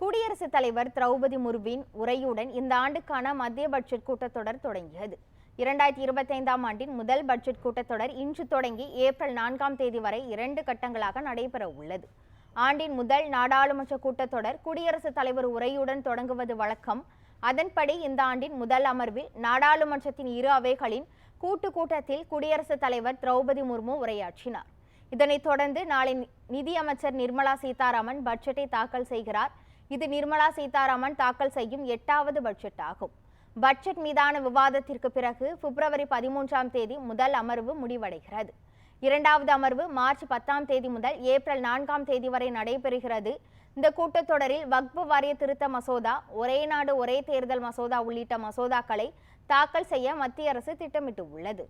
குடியரசுத் தலைவர் திரௌபதி முர்வின் உரையுடன் இந்த ஆண்டுக்கான மத்திய பட்ஜெட் கூட்டத்தொடர் தொடங்கியது. இரண்டாயிரத்தி இருபத்தைந்தாம் ஆண்டின் முதல் பட்ஜெட் கூட்டத்தொடர் இன்று தொடங்கி ஏப்ரல் நான்காம் தேதி வரை இரண்டு கட்டங்களாக நடைபெற உள்ளது. ஆண்டின் முதல் நாடாளுமன்ற கூட்டத்தொடர் குடியரசுத் தலைவர் உரையுடன் தொடங்குவது வழக்கம். அதன்படி இந்த ஆண்டின் முதல் அமர்வில் நாடாளுமன்றத்தின் இரு அவைகளின் கூட்டு கூட்டத்தில் குடியரசுத் தலைவர் திரௌபதி முர்மு உரையாற்றினார். இதனைத் தொடர்ந்து நாளை நிதியமைச்சர் நிர்மலா சீதாராமன் பட்ஜெட்டை தாக்கல் செய்கிறார். இது நிர்மலா சீதாராமன் தாக்கல் செய்யும் எட்டாவது பட்ஜெட் ஆகும். பட்ஜெட் மீதான விவாதத்திற்கு பிறகு பிப்ரவரி பதிமூன்றாம் தேதி முதல் அமர்வு முடிவடைகிறது. இரண்டாவது அமர்வு மார்ச் பத்தாம் தேதி முதல் ஏப்ரல் நான்காம் தேதி வரை நடைபெறுகிறது. இந்த கூட்டத்தொடரில் வக்பு வாரிய திருத்த மசோதா ஒரே நாடு ஒரே தேர்தல் மசோதா உள்ளிட்ட மசோதாக்களை தாக்கல் செய்ய மத்திய அரசு திட்டமிட்டு உள்ளது